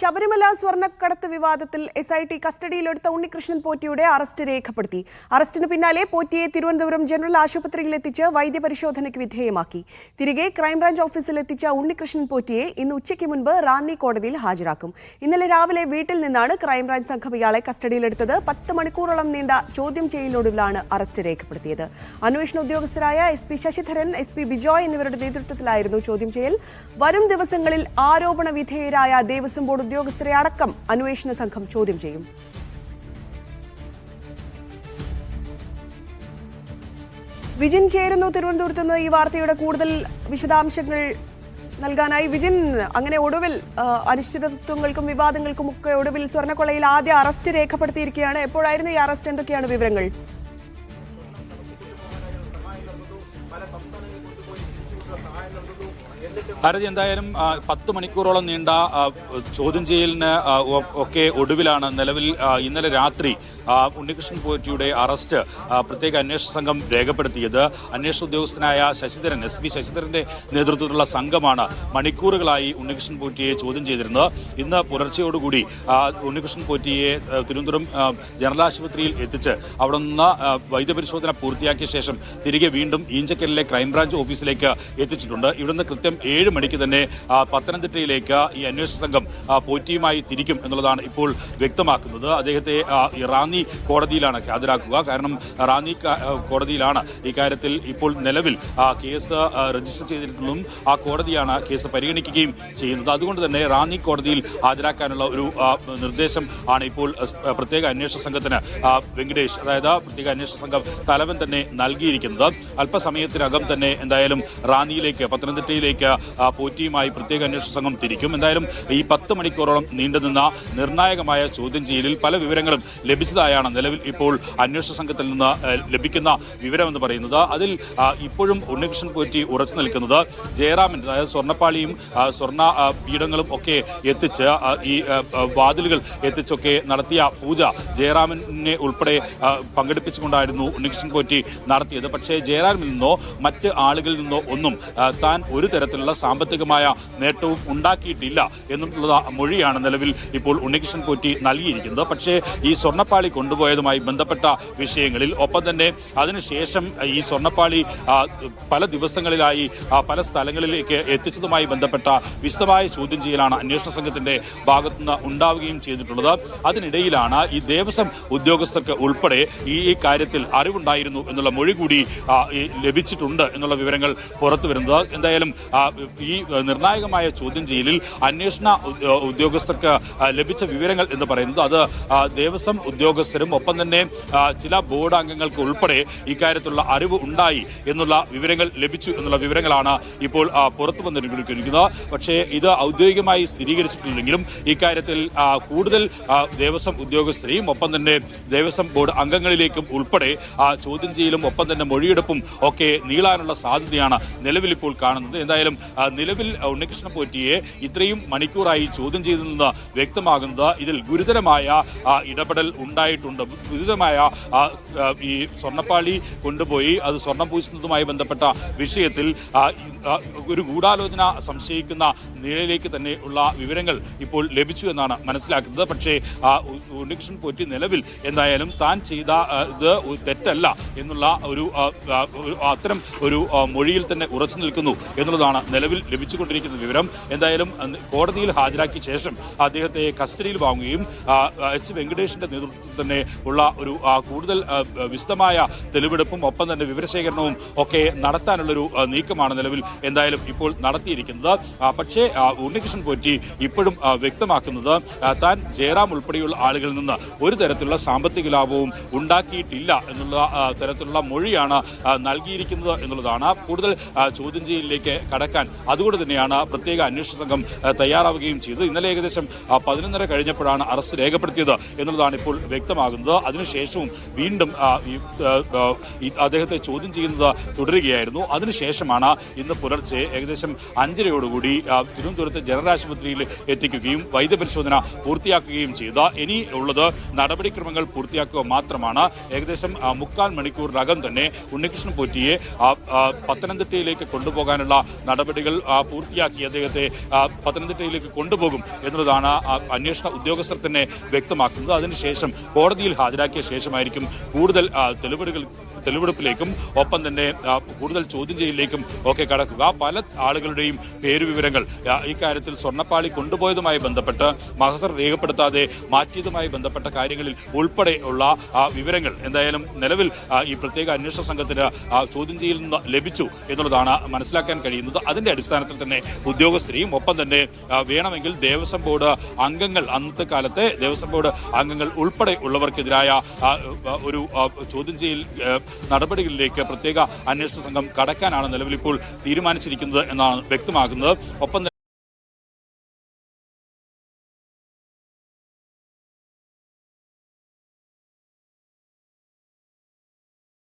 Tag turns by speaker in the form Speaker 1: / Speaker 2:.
Speaker 1: ശബരിമല സ്വർണക്കടത്ത് വിവാദത്തിൽ S I T കസ്റ്റഡിയിലെടുത്ത ഉണ്ണികൃഷ്ണൻ പോറ്റിയുടെ അറസ്റ്റ് രേഖപ്പെടുത്തി. അറസ്റ്റിന് പിന്നാലെ പോറ്റിയെ തിരുവനന്തപുരം ജനറൽ ആശുപത്രിയിൽ എത്തിച്ച് വൈദ്യപരിശോധനയ്ക്ക് വിധേയമാക്കി. തിരികെ ക്രൈംബ്രാഞ്ച് ഓഫീസിൽ എത്തിച്ച ഉണ്ണികൃഷ്ണൻ പോറ്റിയെ ഇന്ന് ഉച്ചയ്ക്ക് മുൻപ് റാന്നി കോടതിയിൽ ഹാജരാക്കും. ഇന്നലെ രാവിലെ വീട്ടിൽ നിന്നാണ് ക്രൈംബ്രാഞ്ച് സംഘം ഇയാളെ കസ്റ്റഡിയിലെടുത്തത്. പത്ത് മണിക്കൂറോളം നീണ്ട ചോദ്യം ചെയ്യലിനൊടുവിലാണ് അറസ്റ്റ് രേഖപ്പെടുത്തിയത്. അന്വേഷണ ഉദ്യോഗസ്ഥരായ S P Sasidharan S P Bijoy എന്നിവരുടെ നേതൃത്വത്തിലായിരുന്നു ചോദ്യം ചെയ്യൽ. വരും ദിവസങ്ങളിൽ ആരോപണ വിധേയരായ ദേവസ്വം ബോർഡ് ഉദ്യോഗസ്ഥരെ അടക്കം അന്വേഷണ സംഘം ചോദ്യം ചെയ്യും. വിജിൻ ചേരുന്നു. തിരുവനന്തപുരത്ത് നിന്ന് ഈ വാർത്തയുടെ കൂടുതൽ വിശദാംശങ്ങൾ നൽകാനായി വിജിൻ അങ്ങനെ ഒടുവിൽ അനിശ്ചിതത്വങ്ങൾക്കും വിവാദങ്ങൾക്കും ഒക്കെ ഒടുവിൽ സ്വർണക്കൊളയിൽ ആദ്യ അറസ്റ്റ് രേഖപ്പെടുത്തിയിരിക്കുകയാണ്. എപ്പോഴായിരുന്നു ഈ അറസ്റ്റ്? എന്തൊക്കെയാണ് വിവരങ്ങൾ?
Speaker 2: ഭാരതി എന്തായാലും പത്ത് മണിക്കൂറോളം നീണ്ട ചോദ്യം ചെയ്യലിന് ഒക്കെ ഒടുവിലാണ് നിലവിൽ ഇന്നലെ രാത്രി ഉണ്ണികൃഷ്ണൻ പോറ്റിയുടെ അറസ്റ്റ് പ്രത്യേക അന്വേഷണ സംഘം രേഖപ്പെടുത്തിയത്. അന്വേഷണ ഉദ്യോഗസ്ഥനായ ശശിധരൻ എസ് പി ശശിധരന്റെ നേതൃത്വത്തിലുള്ള സംഘമാണ് മണിക്കൂറുകളായി ഉണ്ണികൃഷ്ണൻ പോറ്റിയെ ചോദ്യം ചെയ്തിരുന്നത്. ഇന്ന് പുലർച്ചയോടുകൂടി ഉണ്ണികൃഷ്ണൻ പോറ്റിയെ തിരുവനന്തപുരം ജനറൽ ആശുപത്രിയിൽ എത്തിച്ച് അവിടെ നിന്ന് വൈദ്യപരിശോധന പൂർത്തിയാക്കിയ ശേഷം തിരികെ വീണ്ടും ഈഞ്ചക്കലിലെ ക്രൈംബ്രാഞ്ച് ഓഫീസിലേക്ക് എത്തിച്ചിട്ടുണ്ട്. ഇവിടുന്ന് കൃത്യം ഏഴ് മണിക്ക് തന്നെ പത്തനംതിട്ടയിലേക്ക് ഈ അന്വേഷണ സംഘം പോറ്റിയുമായി തിരിക്കും എന്നുള്ളതാണ് ഇപ്പോൾ വ്യക്തമാക്കുന്നത്. അദ്ദേഹത്തെ റാന്നി കോടതിയിലാണ് ഹാജരാക്കുക. കാരണം റാന്നി കോടതിയിലാണ് ഇക്കാര്യത്തിൽ ഇപ്പോൾ നിലവിൽ കേസ് രജിസ്റ്റർ ചെയ്തിട്ടുള്ളതും ആ കോടതിയാണ് കേസ് പരിഗണിക്കുകയും ചെയ്യുന്നത്. അതുകൊണ്ട് തന്നെ റാന്നി കോടതിയിൽ ഹാജരാക്കാനുള്ള ഒരു നിർദ്ദേശം ആണ് ഇപ്പോൾ പ്രത്യേക അന്വേഷണ സംഘത്തിന് വെങ്കടേഷ് അതായത് പ്രത്യേക അന്വേഷണ സംഘം തലവൻ തന്നെ നൽകിയിരിക്കുന്നത്. അല്പസമയത്തിനകം തന്നെ എന്തായാലും റാന്നിയിലേക്ക് പത്തനംതിട്ടയിലേക്ക് പോറ്റിയുമായി പ്രത്യേക അന്വേഷണ സംഘം തിരിക്കും. എന്തായാലും ഈ പത്ത് മണിക്കൂറോളം നീണ്ടുനിന്ന നിർണായകമായ ചോദ്യം ചെയ്യലിൽ പല വിവരങ്ങളും ലഭിച്ചതായാണ് നിലവിൽ ഇപ്പോൾ അന്വേഷണ സംഘത്തിൽ നിന്ന് ലഭിക്കുന്ന വിവരമെന്ന് പറയുന്നത്. അതിൽ ഇപ്പോഴും ഉണ്ണികൃഷ്ണൻ പോറ്റി ഉറച്ചു നിൽക്കുന്നത് ജയറാമൻ അതായത് സ്വർണപ്പാളിയും സ്വർണ പീഠങ്ങളും ഒക്കെ എത്തിച്ച് ഈ വാതിലുകൾ എത്തിച്ചൊക്കെ നടത്തിയ പൂജ ജയറാമനെ ഉൾപ്പെടെ പങ്കെടുപ്പിച്ചുകൊണ്ടായിരുന്നു ഉണ്ണികൃഷ്ണൻ പോറ്റി നടത്തിയത്. പക്ഷേ ജയറാമിൽ നിന്നോ മറ്റ് ആളുകളിൽ നിന്നോ ഒന്നും താൻ ഒരു തരത്തിലുള്ള സാമ്പത്തികമായ നേട്ടവും ഉണ്ടാക്കിയിട്ടില്ല എന്നുള്ള മൊഴിയാണ് നിലവിൽ ഇപ്പോൾ ഉണ്ണികൃഷ്ണൻ പോറ്റി നൽകിയിരിക്കുന്നത്. പക്ഷേ ഈ സ്വർണപ്പാളി കൊണ്ടുപോയതുമായി ബന്ധപ്പെട്ട വിഷയങ്ങളിൽ ഒപ്പം തന്നെ അതിനുശേഷം ഈ സ്വർണപ്പാളി പല ദിവസങ്ങളിലായി പല സ്ഥലങ്ങളിലേക്ക് എത്തിച്ചതുമായി ബന്ധപ്പെട്ട വിശദമായ ചോദ്യം ചെയ്യലാണ് അന്വേഷണ സംഘത്തിന്റെ ഭാഗത്തുനിന്ന് ഉണ്ടാവുകയും ചെയ്തിട്ടുള്ളത്. അതിനിടയിലാണ് ഈ ദേവസ്വം ഉദ്യോഗസ്ഥർക്ക് ഉൾപ്പെടെ ഈ കാര്യത്തിൽ അറിവുണ്ടായിരുന്നു എന്നുള്ള മൊഴി കൂടി ലഭിച്ചിട്ടുണ്ട് എന്നുള്ള വിവരങ്ങൾ പുറത്തു വരുന്നത് എന്തായാലും ഈ നിർണായകമായ ചോദ്യം ചെയ്യലിൽ അന്വേഷണ ഉദ്യോഗസ്ഥർക്ക് ലഭിച്ച വിവരങ്ങൾ എന്ന് പറയുന്നത് അത് ദേവസ്വം ഉദ്യോഗസ്ഥരും ഒപ്പം തന്നെ ചില ബോർഡ് അംഗങ്ങൾക്ക് ഉൾപ്പെടെ ഇക്കാര്യത്തിലുള്ള അറിവ് ഉണ്ടായി എന്നുള്ള വിവരങ്ങൾ ലഭിച്ചു എന്നുള്ള വിവരങ്ങളാണ് ഇപ്പോൾ പുറത്തു വന്നിരിക്കുന്നത് പക്ഷേ ഇത് ഔദ്യോഗികമായി സ്ഥിരീകരിച്ചിട്ടില്ലെങ്കിലും ഇക്കാര്യത്തിൽ കൂടുതൽ ദേവസ്വം ഉദ്യോഗസ്ഥരെയും ഒപ്പം തന്നെ ദേവസ്വം ബോർഡ് അംഗങ്ങളിലേക്കും ഉൾപ്പെടെ ചോദ്യം ചെയ്യലും ഒപ്പം തന്നെ മൊഴിയെടുപ്പും ഒക്കെ നീളാനുള്ള സാധ്യതയാണ് നിലവിൽ ഇപ്പോൾ കാണുന്നത്. എന്തായാലും നിലവിൽ ഉണ്ണികൃഷ്ണൻ പോറ്റിയെ ഇത്രയും മണിക്കൂറായി ചോദ്യം ചെയ്തെന്ന് വ്യക്തമാകുന്നത് ഇതിൽ ഗുരുതരമായ ഇടപെടൽ ഉണ്ടായിട്ടുണ്ട്. ഗുരുതരമായ ഈ സ്വർണപ്പാളി കൊണ്ടുപോയി അത് സ്വർണം പൂശുന്നതുമായി ബന്ധപ്പെട്ട വിഷയത്തിൽ ഒരു ഗൂഢാലോചന സംശയിക്കുന്ന നിലയിലേക്ക് തന്നെ ഉള്ള വിവരങ്ങൾ ഇപ്പോൾ ലഭിച്ചു എന്നാണ് മനസ്സിലാക്കുന്നത്. പക്ഷേ ഉണ്ണികൃഷ്ണൻ പോറ്റി നിലവിൽ എന്തായാലും താൻ ചെയ്ത ഇത് തെറ്റല്ല എന്നുള്ള ഒരു അത്തരം ഒരു മൊഴിയിൽ തന്നെ ഉറച്ചു നിൽക്കുന്നു. എന്നുള്ളതാണ് നിലവിൽ ലഭിച്ചുകൊണ്ടിരിക്കുന്ന വിവരം. എന്തായാലും കോടതിയിൽ ഹാജരാക്കിയ ശേഷം അദ്ദേഹത്തെ കസ്റ്റഡിയിൽ വാങ്ങുകയും എച്ച് വെങ്കടേഷിന്റെ നേതൃത്വത്തിൽ തന്നെ ഉള്ള ഒരു കൂടുതൽ വിശദമായ തെളിവെടുപ്പും ഒപ്പം തന്നെ വിവരശേഖരണവും ഒക്കെ നടത്താനുള്ളൊരു നീക്കമാണ് നിലവിൽ എന്തായാലും ഇപ്പോൾ നടത്തിയിരിക്കുന്നത്. പക്ഷേ ഉണ്ണികൃഷ്ണൻ പോറ്റി ഇപ്പോഴും വ്യക്തമാക്കുന്നത് താൻ ജയറാം ഉൾപ്പെടെയുള്ള ആളുകളിൽ നിന്ന് ഒരു തരത്തിലുള്ള സാമ്പത്തിക ലാഭവും ഉണ്ടാക്കിയിട്ടില്ല എന്നുള്ള തരത്തിലുള്ള മൊഴിയാണ് നൽകിയിരിക്കുന്നത് എന്നുള്ളതാണ്. കൂടുതൽ ചോദ്യം ചോദ്യം ചെയ്യലിലേക്ക് കടക്കാൻ. അതുകൊണ്ട് തന്നെയാണ് പ്രത്യേക അന്വേഷണ സംഘം തയ്യാറാവുകയും ചെയ്തത്. ഇന്നലെ ഏകദേശം പതിനൊന്നര കഴിഞ്ഞപ്പോഴാണ് അറസ്റ്റ് രേഖപ്പെടുത്തിയത് എന്നുള്ളതാണ് ഇപ്പോൾ വ്യക്തമാകുന്നത്. അതിനുശേഷവും വീണ്ടും അദ്ദേഹത്തെ ചോദ്യം ചെയ്യുന്നത് തുടരുകയായിരുന്നു. അതിനുശേഷമാണ് ഇന്ന് പുലർച്ചെ ഏകദേശം അഞ്ചരയോടുകൂടി തിരുവനന്തപുരത്തെ ജനറൽ ആശുപത്രിയിൽ എത്തിക്കുകയും വൈദ്യപരിശോധന പൂർത്തിയാക്കുകയും ചെയ്ത. ഇനി ഉള്ളത് നടപടിക്രമങ്ങൾ പൂർത്തിയാക്കുക മാത്രമാണ്. ഏകദേശം മുക്കാൽ മണിക്കൂറിനകം തന്നെ ഉണ്ണികൃഷ്ണൻ പോറ്റിയെ പത്തനംതിട്ടയിലേക്ക് പത്തനംതിട്ടയിലേക്ക് കൊണ്ടുപോകാനുള്ള നടപടികൾ പൂർത്തിയാക്കി അദ്ദേഹത്തെ പത്തനംതിട്ടയിലേക്ക് കൊണ്ടുപോകും എന്നുള്ളതാണ് അന്വേഷണ ഉദ്യോഗസ്ഥർ തന്നെ വ്യക്തമാക്കുന്നത്. അതിനുശേഷം കോടതിയിൽ ഹാജരാക്കിയ ശേഷമായിരിക്കും കൂടുതൽ തെളിവുകൾ തെളിവെടുപ്പിലേക്കും ഒപ്പം തന്നെ കൂടുതൽ ചോദ്യം ചെയ്യലിലേക്കും ഒക്കെ കടക്കുക. പല ആളുകളുടെയും പേരുവിവരങ്ങൾ ഇക്കാര്യത്തിൽ സ്വർണപ്പാളി കൊണ്ടുപോയതുമായി ബന്ധപ്പെട്ട് മഹസർ രേഖപ്പെടുത്താതെ മാറ്റിയതുമായി ബന്ധപ്പെട്ട കാര്യങ്ങളിൽ ഉൾപ്പെടെ ഉള്ള വിവരങ്ങൾ എന്തായാലും നിലവിൽ ഈ പ്രത്യേക അന്വേഷണ സംഘത്തിന് ചോദ്യം ചെയ്യൽ നിന്ന് ലഭിച്ചു എന്നുള്ളതാണ് മനസ്സിലാക്കാൻ കഴിയുന്നത്. അതിന്റെ അടിസ്ഥാനത്തിൽ തന്നെ ഉദ്യോഗസ്ഥരെയും ഒപ്പം തന്നെ വേണമെങ്കിൽ ദേവസ്വം ബോർഡ് അംഗങ്ങൾ അന്നത്തെ കാലത്തെ ദേവസ്വം ബോർഡ് അംഗങ്ങൾ ഉൾപ്പെടെ ഉള്ളവർക്കെതിരായ ഒരു ചോദ്യം ചെയ്യൽ നടപടികളിലേക്ക് പ്രത്യേക അന്വേഷണ സംഘം കടക്കാനാണ് നിലവിൽ ഇപ്പോൾ തീരുമാനിച്ചിരിക്കുന്നത് എന്നാണ് വ്യക്തമാക്കുന്നത്. ഒപ്പം